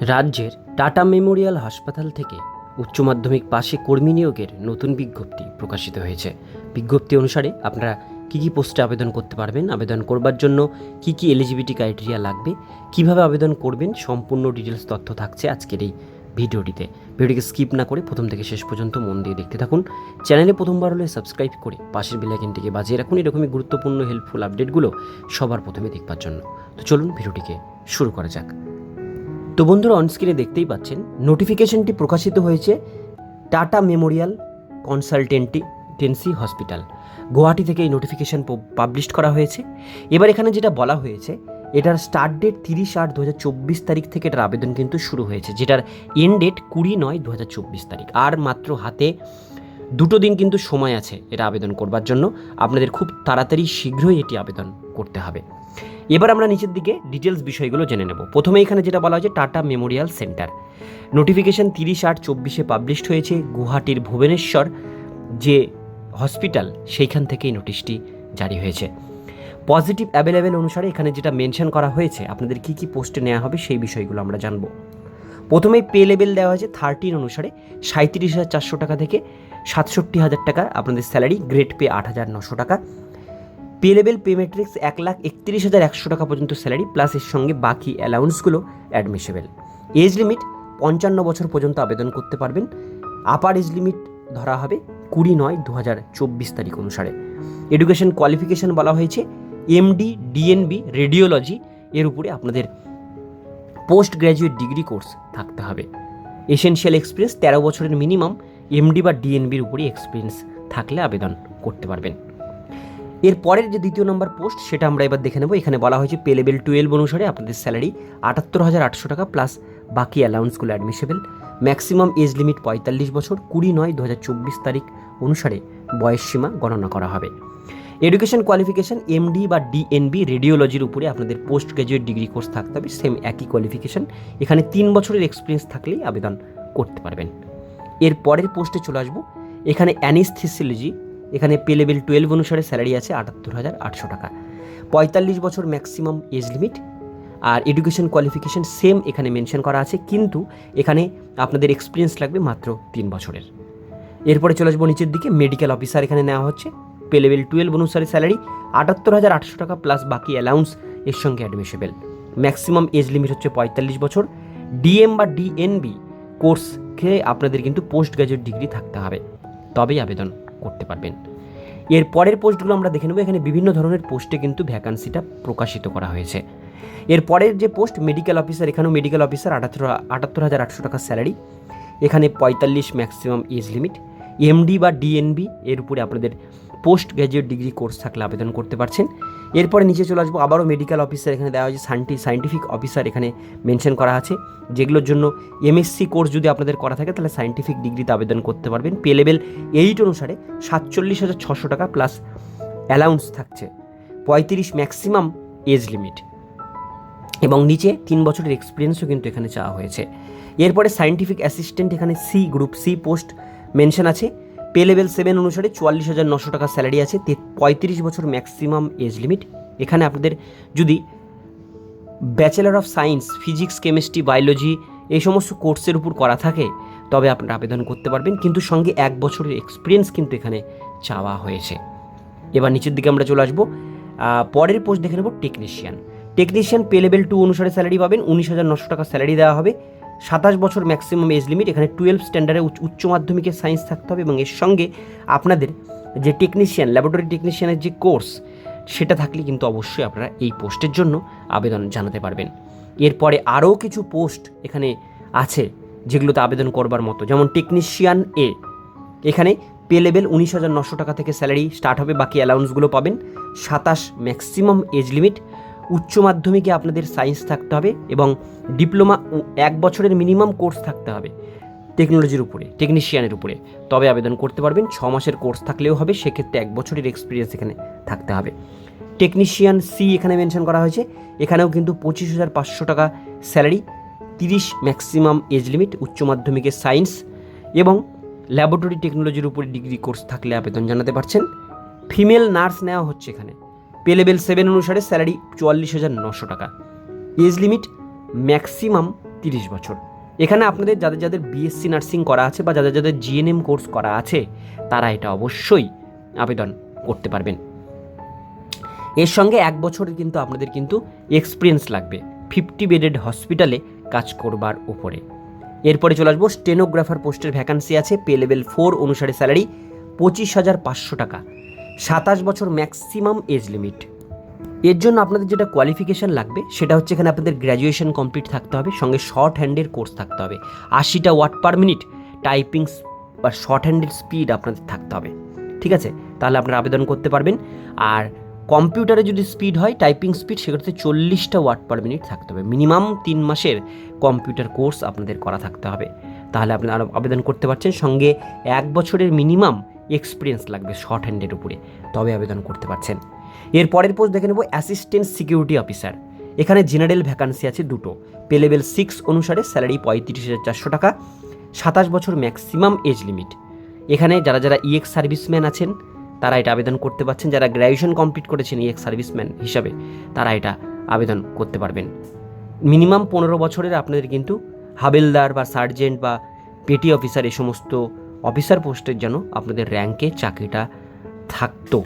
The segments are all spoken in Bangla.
রাজ্যের টাটা মেমোরিয়াল হাসপাতাল থেকে উচ্চ মাধ্যমিক পাশে কর্মী নিয়োগের নতুন বিজ্ঞপ্তি প্রকাশিত হয়েছে। বিজ্ঞপ্তি অনুসারে আপনারা কী কী পোস্টে আবেদন করতে পারবেন, আবেদন করবার জন্য কী কী এলিজিবিলিটি ক্রাইটেরিয়া লাগবে, কীভাবে আবেদন করবেন, সম্পূর্ণ ডিটেলস তথ্য থাকছে আজকের এই ভিডিওটিতে। ভিডিওটিকে স্কিপ না করে প্রথম থেকে শেষ পর্যন্ত মন দিয়ে দেখতে থাকুন। চ্যানেলে প্রথমবার হলে সাবস্ক্রাইব করে পাশের বেলাইকেনটিকে বাজিয়ে রাখুন। এরকমই গুরুত্বপূর্ণ হেল্পফুল আপডেটগুলো সবার প্রথমে দেখবার জন্য। তো চলুন ভিডিওটিকে শুরু করা যাক। তো বন্ধুরা অনস্ক্রিনে দেখতেই পাচ্ছেন নোটিফিকেশনটি প্রকাশিত হয়েছে টাটা মেমোরিয়াল কনসালটেন্টি টেন্সি হসপিটাল। গুয়াহাটি থেকে এই নোটিফিকেশন পাবলিশ করা হয়েছে। এবার এখানে যেটা বলা হয়েছে, এটার স্টার্ট ডেট তিরিশ আট দু তারিখ থেকে এটার আবেদন কিন্তু শুরু হয়েছে, যেটার এন্ড ডেট কুড়ি নয় দু তারিখ। আর মাত্র হাতে দুটো দিন কিন্তু সময় আছে এটা আবেদন করবার জন্য। আপনাদের খুব তাড়াতাড়ি শীঘ্রই এটি আবেদন করতে হবে। এবার আমরা নিচের দিকে ডিটেলস বিষয়গুলো জেনে নেব। প্রথমে এখানে যেটা বলা হয়েছে, টাটা মেমোরিয়াল সেন্টার। নোটিফিকেশন তিরিশ আট চব্বিশে পাবলিশড হয়েছে গুয়াহাটির ভুবনেশ্বর, যে হসপিটাল সেইখান থেকেই নোটিশটি জারি হয়েছে। পজিটিভ অ্যাভেলেবেল অনুসারে এখানে যেটা মেনশন করা হয়েছে, আপনাদের কী কী পোস্টে নেওয়া হবে সেই বিষয়গুলো আমরা জানব। প্রথমেই পে লেভেল দেওয়া হয়েছে থার্টিন অনুসারে সাঁত্রিশ হাজার চারশো টাকা থেকে সাতষট্টি হাজার টাকা আপনাদের স্যালারি গ্রেড পে আট হাজার নশো টাকা। পে লেভেল পে মেট্রিক্স এক লাখ একত্রিশ হাজার একশো টাকা পর্যন্ত স্যালারি প্লাস এর সঙ্গে বাকি অ্যালাউন্সগুলো অ্যাডমিসেবল এজ লিমিট পঞ্চান্ন বছর পর্যন্ত আবেদন করতে পারবেন। আপার এজ লিমিট ধরা হবে কুড়ি নয় দু হাজার চব্বিশ তারিখ অনুসারে। এডুকেশন কোয়ালিফিকেশন বলা হয়েছে। এমডি ডিএনবি রেডিওলজি এর উপরে আপনাদের পোস্ট গ্র্যাজুয়েট ডিগ্রি কোর্স থাকতে হবে। এসেনশিয়াল এক্সপিরিয়েন্স তেরো বছরের মিনিমাম এমডি বা ডিএনবির উপরে এক্সপিরিয়েন্স থাকলে আবেদন করতে পারবেন। এর পরের যে দ্বিতীয় নম্বর পোস্ট, সেটা আমরা এবার দেখে নেব। এখানে বলা হয়েছে পে লেভেল টুয়েলভ অনুসারে আপনাদের স্যালারি আটাত্তর হাজার আটশো টাকা প্লাস বাকি অ্যালাউন্সগুলো অ্যাডমিসেবল ম্যাক্সিমাম এজ লিমিট পঁয়তাল্লিশ বছর, কুড়ি নয় দু তারিখ অনুসারে বয়স সীমা গণনা করা হবে। এডুকেশন কোয়ালিফিকেশন এমডি বা ডিএনবি রেডিওলজির উপরে আপনাদের পোস্ট গ্র্যাজুয়েট ডিগ্রি কোর্স থাকতে হবে সেম একই কোয়ালিফিকেশন এখানে তিন বছরের এক্সপিরিয়েন্স থাকলেই আবেদন করতে পারবেন। এর পরের পোস্টে চলে আসব। এখানে অ্যানিস্থেসিওলজি এখানে পে লেভেল টুয়েলভ অনুসারে স্যালারি আছে আটাত্তর হাজার আটশো টাকা। পঁয়তাল্লিশ বছর ম্যাক্সিমাম এজ লিমিট আর এডুকেশন কোয়ালিফিকেশন সেম এখানে মেনশন করা আছে, কিন্তু এখানে আপনাদের এক্সপিরিয়েন্স লাগবে মাত্র তিন বছরের। এরপরে চলে আসব নিচের দিকে মেডিকেল অফিসার এখানে নেওয়া হচ্ছে। পে লেভেল টুয়েলভ অনুসারে স্যালারি আটাত্তর হাজার আটশো টাকা প্লাস বাকি অ্যালাউন্স এর সঙ্গে অ্যাডমিসেবল ম্যাক্সিমাম এজ লিমিট হচ্ছে পঁয়তাল্লিশ বছর। ডিএম বা ডিএনবি কোর্স খেয়ে আপনাদের কিন্তু পোস্ট গ্র্যাজুয়েট ডিগ্রি থাকতে হবে। তবেই আবেদন। করতে পারবেন। এর পরের পোস্টগুলো আমরা দেখে নেব। এখানে বিভিন্ন ধরনের পোস্টে কিন্তু ভ্যাকান্সিটা প্রকাশিত করা হয়েছে। এর পরের যে পোস্ট মেডিকেল অফিসার এখানেও মেডিকেল অফিসার আটাত্তর আটাত্তর হাজার আটশো টাকা স্যালারি এখানে পঁয়তাল্লিশ ম্যাক্সিমাম এজ লিমিট এমডি বা ডিএনবি এর উপরে আপনাদের পোস্ট গ্র্যাজুয়েট ডিগ্রি কোর্স থাকলে আবেদন করতে পারছেন। এরপরে নিচে চলে আসব, আবারও মেডিকেল অফিসার এখানে দেওয়া হয়েছে সাইন্টি সাইন্টিফিক অফিসার এখানে মেনশন করা আছে, যেগুলোর জন্য এমএসসি কোর্স যদি আপনাদের করা থাকে, তাহলে সাইন্টিফিক ডিগ্রিতে আবেদন করতে পারবেন। পে লেভেল এইট অনুসারে সাতচল্লিশ হাজার ছশো টাকা প্লাস অ্যালাউন্স থাকছে, পঁয়ত্রিশ ম্যাক্সিমাম এজ লিমিট এবং নিচে তিন বছরের এক্সপিরিয়েন্সও কিন্তু এখানে চাওয়া হয়েছে। এরপরে সাইন্টিফিক অ্যাসিস্ট্যান্ট এখানে C group C post mention আছে। পে লেভেল সেভেন অনুসারে চুয়াল্লিশ হাজার নশো টাকা স্যালারি আছে পঁয়ত্রিশ বছর ম্যাক্সিমাম এজ লিমিট। এখানে আপনাদের যদি bachelor of science, physics, chemistry, biology এই সমস্ত কোর্সের উপর করা থাকে, তবে আপনারা আবেদন করতে পারবেন, কিন্তু সঙ্গে এক বছরের এক্সপিরিয়েন্স কিন্তু এখানে চাওয়া হয়েছে। এবার নিচের দিকে আমরা চলে আসব। পরের পোস্ট দেখে নেব technician technician pay level two অনুসারে স্যালারি পাবেন, উনিশ হাজার নশো টাকা স্যালারি দেওয়া হবে। সাতাশ বছর ম্যাক্সিমাম এজ লিমিট এখানে টুয়েলভ স্ট্যান্ডার্ডে উচ্চ মাধ্যমিকের সায়েন্স থাকতে হবে এবং এর সঙ্গে আপনাদের যে টেকনিশিয়ান ল্যাবরেটরি টেকনিশিয়ানের যে কোর্স সেটা থাকলে কিন্তু অবশ্যই আপনারা এই পোস্টের জন্য আবেদন জানাতে পারবেন। এরপরে আরও কিছু পোস্ট এখানে আছে যেগুলোতে আবেদন করবার মতো। যেমন টেকনিশিয়ান এ এখানে পে লেভেল উনিশ হাজার নশো টাকা থেকে স্যালারি স্টার্ট হবে, বাকি অ্যালাউন্সগুলো পাবেন। সাতাশ ম্যাক্সিমাম এজ লিমিট উচ্চ মাধ্যমিকে আপনাদের সায়েন্স থাকতে হবে এবং ডিপ্লোমা এক বছরের মিনিমাম কোর্স থাকতে হবে টেকনোলজির উপরে টেকনিশিয়ানের উপরে। তবে আবেদন করতে পারবেন, ছ মাসের কোর্স থাকলেও হবে, সেক্ষেত্রে এক বছরের এক্সপিরিয়েন্স এখানে থাকতে হবে। টেকনিশিয়ান সি এখানে মেনশন করা হয়েছে, এখানেও কিন্তু পঁচিশ হাজার পাঁচশো টাকা স্যালারি তিরিশ ম্যাক্সিমাম এজ লিমিট উচ্চ মাধ্যমিকের সায়েন্স এবং ল্যাবরেটরি টেকনোলজির উপরে ডিগ্রি কোর্স থাকলে আবেদন জানাতে পারছেন। ফিমেল নার্স নেওয়া হচ্ছে এখানে। পে লেভেল সেভেন অনুসারে স্যালারি চুয়াল্লিশ হাজার নশো টাকা। এজ লিমিট ম্যাক্সিমাম তিরিশ বছর। এখানে আপনাদের যাদের যাদের বিএসসি নার্সিং করা আছে বা যাদের যাদের জিএনএম কোর্স করা আছে, তারা এটা অবশ্যই আবেদন করতে পারবেন। এর সঙ্গে এক বছরের কিন্তু আপনাদের কিন্তু এক্সপিরিয়েন্স লাগবে। ফিফটি বেডেড হসপিটালে কাজ করবার উপরে। এরপরে চলে আসব স্টেনোগ্রাফার পোস্টের ভ্যাকান্সি আছে পে লেভেল ফোর অনুসারে স্যালারি পঁচিশ হাজার পাঁচশো টাকা। সাতাশ বছর ম্যাক্সিমাম এজ লিমিট এর জন্য আপনাদের যেটা কোয়ালিফিকেশান লাগবে, সেটা হচ্ছে এখানে আপনাদের গ্র্যাজুয়েশন কমপ্লিট থাকতে হবে, সঙ্গে শর্ট হ্যান্ডের কোর্স থাকতে হবে। আশিটা ওয়াট পার মিনিট টাইপিং বা শর্ট হ্যান্ডের স্পিড আপনাদের থাকতে হবে। ঠিক আছে? তাহলে আপনারা আবেদন করতে পারবেন। আর কম্পিউটারে যদি স্পিড হয় টাইপিং স্পিড সেক্ষেত্রে চল্লিশটা ওয়াট পার মিনিট থাকতে হবে। মিনিমাম তিন মাসের কম্পিউটার কোর্স আপনাদের করা থাকতে হবে। তাহলে আপনি আরও আবেদন করতে পারছেন। সঙ্গে এক বছরের মিনিমাম এক্সপিরিয়েন্স লাগবে শর্ট হ্যান্ডের উপরে। তবে আবেদন করতে পারছেন। এর পরের পোস্ট দেখে নেব অ্যাসিস্ট্যান্ট সিকিউরিটি অফিসার এখানে জেনারেল ভ্যাকান্সি আছে দুটো। পে লেভেল সিক্স অনুসারে স্যালারি পঁয়ত্রিশ হাজার চারশো টাকা। সাতাশ বছর ম্যাক্সিমাম এজ লিমিট এখানে যারা যারা ইএক্স সার্ভিসম্যান আছেন, তারা এটা আবেদন করতে পারছেন। যারা গ্র্যাজুয়েশন কমপ্লিট করেছেন ইএক্স সার্ভিসম্যান হিসাবে, তারা এটা আবেদন করতে পারবেন। মিনিমাম পনেরো বছরের আপনাদের কিন্তু হাবেলদার বা সার্জেন্ট বা পেটি অফিসার এই সমস্ত অফিসার পোস্টের জন্য আপনাদের র্যাঙ্কে চাকরিটা থাকতো।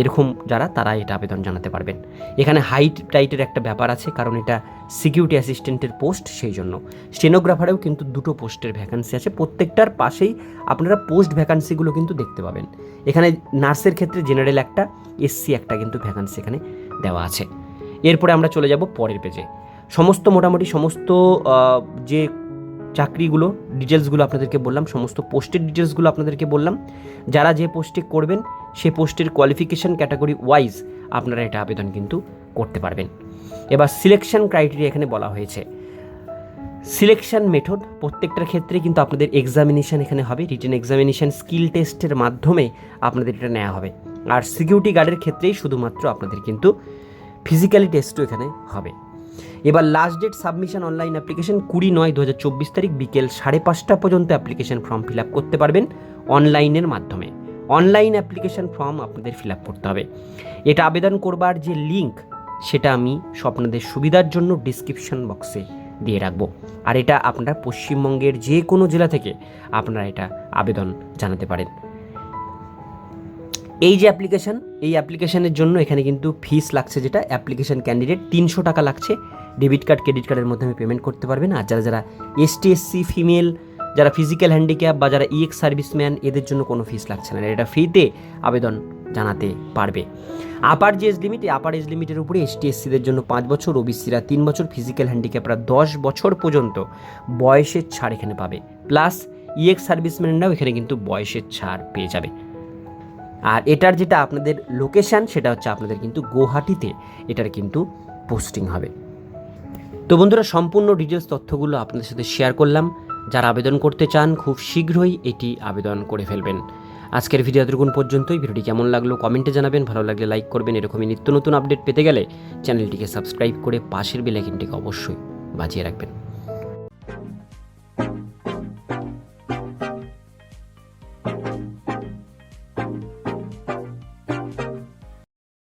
এরকম যারা, তারা এটা আবেদন জানাতে পারবেন। এখানে হাইট টাইটের একটা ব্যাপার আছে, কারণ এটা সিকিউরিটি অ্যাসিস্ট্যান্টের পোস্ট সেই জন্য। স্টেনোগ্রাফারেও কিন্তু দুটো পোস্টের ভ্যাকান্সি আছে, প্রত্যেকটার পাশেই আপনারা পোস্ট ভ্যাকান্সিগুলো কিন্তু দেখতে পাবেন। এখানে নার্সের ক্ষেত্রে জেনারেল একটা, এসসি একটা কিন্তু ভ্যাকান্সি এখানে দেওয়া আছে। এরপরে আমরা চলে যাব পরের পেজে সমস্ত মোটামুটি সমস্ত যে চাকরিগুলো ডিটেলসগুলো আপনাদেরকে বললাম, সমস্ত পোস্টের ডিটেলসগুলো আপনাদেরকে বললাম। যারা যে পোস্টে করবেন, সে পোস্টের কোয়ালিফিকেশন ক্যাটাগরি ওয়াইজ আপনারা এটা আবেদন কিন্তু করতে পারবেন। এবার সিলেকশন ক্রাইটেরিয়া এখানে বলা হয়েছে। সিলেকশন মেথড প্রত্যেকটার ক্ষেত্রে কিন্তু আপনাদের এক্সামিনেশন এখানে হবে। রিটেন এক্সামিনেশান স্কিল টেস্টের মাধ্যমে আপনাদের এটা নেওয়া হবে। আর সিকিউরিটি গার্ডের ক্ষেত্রেই শুধুমাত্র আপনাদের কিন্তু ফিজিক্যালি টেস্টও এখানে হবে। এবার last date submission online application কুড়ি নয় দু তারিখ বিকেল সাড়ে পাঁচটা পর্যন্ত অ্যাপ্লিকেশন ফর্ম ফিল আপ করতে পারবেন অনলাইনের মাধ্যমে। অনলাইন অ্যাপ্লিকেশন ফর্ম আপনাদের ফিল আপ করতে হবে। এটা আবেদন করবার যে লিঙ্ক সেটা আমি স্বপ্নদের সুবিধার জন্য ডিসক্রিপশন বক্সে দিয়ে রাখব। আর এটা আপনারা পশ্চিমবঙ্গের যে কোনো জেলা থেকে আপনারা এটা আবেদন জানাতে পারেন। এই যে অ্যাপ্লিকেশন এই অ্যাপ্লিকেশনের জন্য এখানে কিন্তু ফিস লাগছে যেটা অ্যাপ্লিকেশান ক্যান্ডিডেট তিনশো টাকা লাগছে। ডেবিট কার্ড ক্রেডিট কার্ডের মাধ্যমে পেমেন্ট করতে পারবেন। আর যারা যারা এসটি এসসি ফিমেল যারা ফিজিক্যাল হ্যান্ডিক্যাপ বা যারা ইএক্স সার্ভিসম্যান এদের জন্য কোনো ফিস লাগছে না। এটা ফ্রিতে আবেদন জানাতে পারবে। আপার যে এজ লিমিট আপার এজ লিমিটের উপরে এসটি এসসিদের জন্য পাঁচ বছর ওবিসিরা তিন বছর ফিজিক্যাল হ্যান্ডিক্যাপরা দশ বছর পর্যন্ত বয়সের ছাড় এখানে পাবে। প্লাস ইএক্স সার্ভিসম্যানরাও এখানে কিন্তু বয়সের ছাড় পেয়ে যাবে। আর এটার যেটা আপনাদের লোকেশান সেটা হচ্ছে আপনাদের কিন্তু গুয়াহাটিতে এটার কিন্তু পোস্টিং হবে। তো বন্ধুরা, সম্পূর্ণ ডিটেলস তথ্যগুলো আপনাদের সাথে শেয়ার করলাম। যারা আবেদন করতে চান, খুব শীঘ্রই এটি আবেদন করে ফেলবেন। আজকের ভিডিও এতটুকুন পর্যন্তই। ভিডিওটি কেমন লাগল কমেন্টে জানাবেন। ভালো লাগলে লাইক করবেন। এরকমই নিত্য নতুন আপডেট পেতে গেলে চ্যানেলটিকে সাবস্ক্রাইব করে পাশের বেলাইকিনটিকে অবশ্যই বাজিয়ে রাখবেন।